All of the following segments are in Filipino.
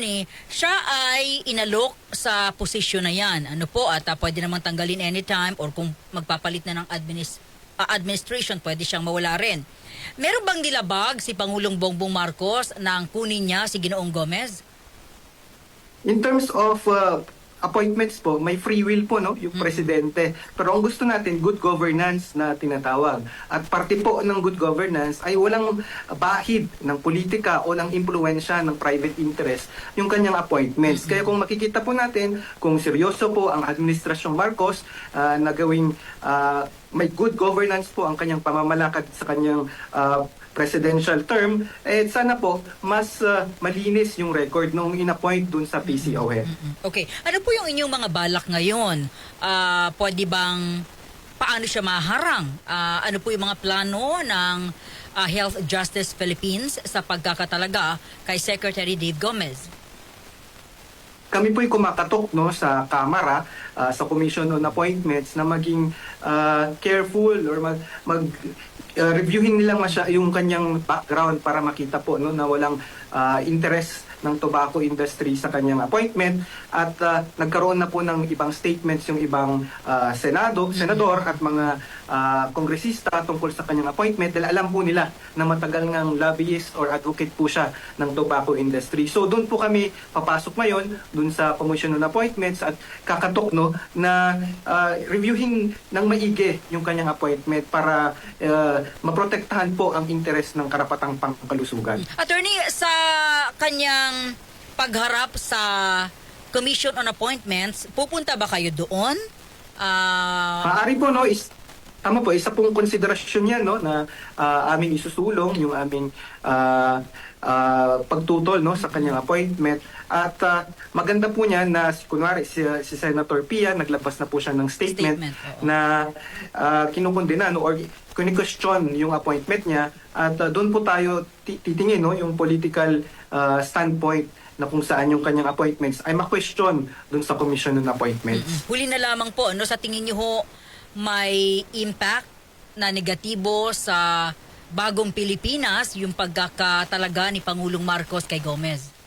attorney, siya ay inalok sa posisyon na yan. Ano po, at ah, pwede namang tanggalin anytime or kung magpapalit na ng adminis- ah, administration, pwede siyang mawala rin. Meron bang nilabag si Pangulong Bongbong Marcos nang kunin niya si Ginoong Gomez? In terms of uh, appointments po, may free will po no, yung presidente. Pero ang gusto natin, good governance na tinatawag. At parte po ng good governance ay walang bahid ng politika o ng impluensya ng private interest yung kanyang appointments. Kaya kung makikita po natin, kung seryoso po ang Administrasyong Marcos uh, na gawing uh, may good governance po ang kanyang pamamalakad sa kanyang uh, presidential term, eh sana po mas uh, malinis yung record nung inappoint dun sa PCOE. Okay. Ano po yung inyong mga balak ngayon? Ah, pwede bang paano siya maharang? Ah, ano po yung mga plano ng ah, Health Justice Philippines sa pagkakatalaga kay Secretary Dave Gomez? Kami po'y kumakatok no sa Kamara, uh, sa Commission on Appointments na maging uh, careful or mag, mag uh, reviewin nila masya yung kanyang background para makita po no na walang uh, interest ng tobacco industry sa kanyang appointment at uh, nagkaroon na po ng ibang statements yung ibang uh, senado, senador at mga uh, kongresista tungkol sa kanyang appointment dahil alam po nila na matagal ngang lobbyist or advocate po siya ng tobacco industry. So doon po kami papasok ngayon doon sa Commission on Appointments at kakatok no na uh, reviewing ng maigi yung kanyang appointment para uh, maprotektahan po ang interest ng karapatang pangkalusugan. Attorney, sa kanyang pagharap sa Commission on Appointments, pupunta ba kayo doon? Ah, Maaari po no? Is tama po isa pong konsiderasyon yan no? Na ah, aming isusulong yung aming ah, ah, pagtutol no? Sa kanyang appointment. At ah, maganda po niya na si kunwari si, si Senator Pia naglabas na po siya ng statement, Statement, oo. na uh, kinukundina no? Or kuni-question yung appointment niya. At ah, doon po tayo ti- titingin no? Yung political ah, standpoint na kung saan yung kanyang appointments ay ma-question doon sa commission ng appointments. huli na lamang po, ano, sa tingin niyo ho, may impact na negatibo sa bagong Pilipinas yung pagkakatalaga ni Pangulong Marcos kay Gomez?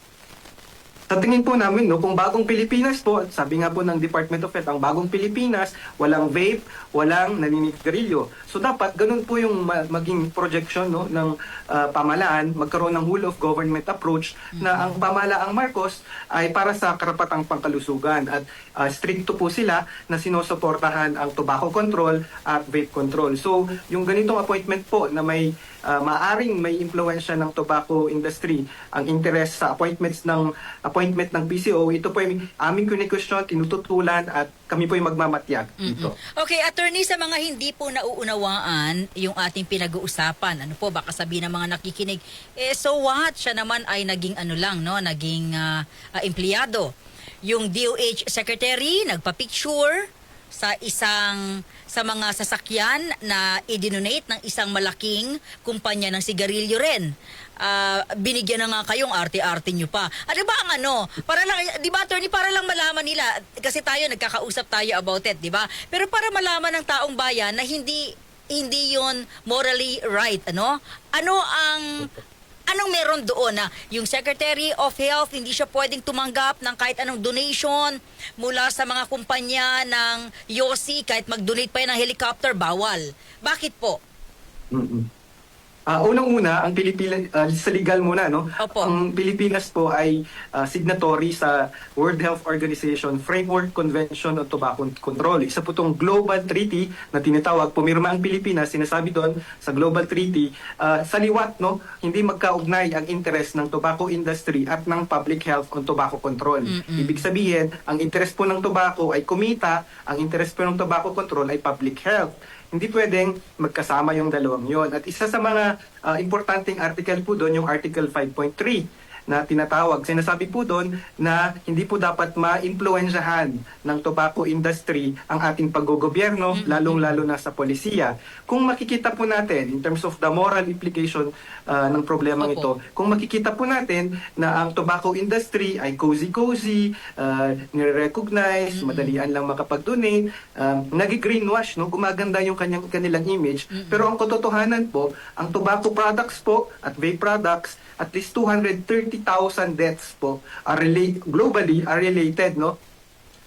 Sa tingin po namin, no, kung bagong Pilipinas po, sabi nga po ng Department of Health, ang bagong Pilipinas, walang vape, walang naninigarilyo. So dapat ganun po yung ma- maging projection no, ng ah, pamalaan, magkaroon ng whole of government approach na ang pamalaang Marcos ay para sa karapatang pangkalusugan at ah, stricto po sila na sinusuportahan ang tobacco control at vape control. So yung ganitong appointment po na may ah, maaring may impluensya ng tobacco industry ang interest sa appointments ng appointment ng PCO, ito po ay aming kunikusyon, tinututulan at kami po ay magmamatyag dito. Okay, attorney, sa mga hindi po nauunawaan yung ating pinag-uusapan, ano po, baka sabihin ng mga nakikinig, eh so what? Siya naman ay naging ano lang, no? Naging ah, ah, empleyado. Yung DOH secretary, nagpa-picture sa isang sa mga sasakyan na idinonate ng isang malaking kumpanya ng sigarilyo rin. Ah, binigyan na nga kayong arte-arte nyo pa. Ano ba ang ano? Para lang, di ba attorney, para lang malaman nila, kasi tayo nagkakausap tayo about it, di ba? Pero para malaman ng taong bayan na hindi hindi yon morally right, ano? Ano ang anong meron doon na yung Secretary of Health hindi siya pwedeng tumanggap ng kahit anong donation mula sa mga kumpanya ng Yossi kahit mag-donate pa yan ng helicopter, bawal. Bakit po? mm Ah, unang-una, ang Pilipinas ah, sa legal muna no. Opo. Ang Pilipinas po ay ah, signatory sa World Health Organization Framework Convention on Tobacco Control. Isa po itong global treaty na tinatawag pumirma ang Pilipinas, sinasabi doon sa global treaty ah, sa liwat no, hindi magkaugnay ang interest ng tobacco industry at ng public health on tobacco control. Ibig sabihin, ang interest po ng tobacco ay kumita, ang interest po ng tobacco control ay public health hindi pwedeng magkasama yung dalawang yon. At isa sa mga ah, importanteng article po doon, yung Article 5.3 na tinatawag. Sinasabi po doon na hindi po dapat ma-impluensyahan ng tobacco industry ang ating paggogobyerno, lalong-lalo na sa polisiya. Kung makikita po natin, in terms of the moral implication ah, ng problemang Opo. ito, kung makikita po natin na ang tobacco industry ay cozy-cozy, uh, nire-recognize, madalian lang makapag-donate, um, nag-greenwash, no? gumaganda yung kanyang, kanilang image. Pero ang katotohanan po, ang tobacco products po at vape products, at least 230 30,000 deaths po are relate globally are related no?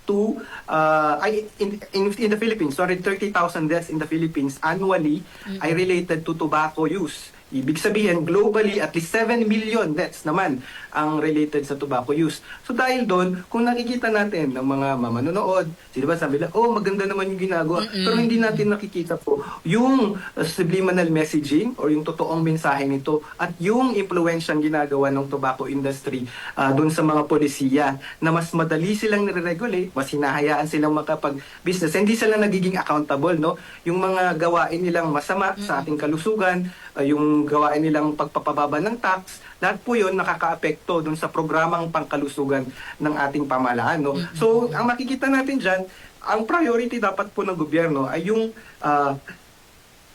To uh, ay in, in in the Philippines sorry 30,000 deaths in the Philippines annually ay related to tobacco use Ibig sabihin, globally, at least 7 million deaths naman ang related sa tobacco use. So dahil doon, kung nakikita natin ng mga mamanonood, sila ba sabi nila, oh, maganda naman yung ginagawa. Pero hindi natin nakikita po yung uh, subliminal messaging or yung totoong mensahe nito at yung impluensyang ginagawa ng tobacco industry uh, doon sa mga polisiya na mas madali silang nire-regulate, mas hinahayaan silang makapag-business. Hindi sila nagiging accountable, no? Yung mga gawain nilang masama sa ating kalusugan, uh, yung gawain nilang pagpapababa ng tax, lahat po yun nakakaapekto dun sa programang pangkalusugan ng ating pamahalaan. No? So, ang makikita natin dyan, ang priority dapat po ng gobyerno ay yung ah,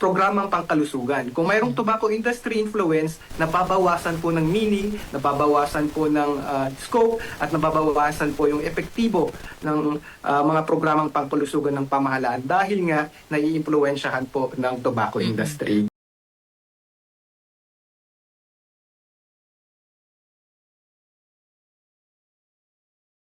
programang pangkalusugan. Kung mayroong tobacco industry influence, nababawasan po ng meaning, nababawasan po ng ah, scope, at nababawasan po yung epektibo ng ah, mga programang pangkalusugan ng pamahalaan dahil nga naiimpluwensyahan po ng tobacco industry.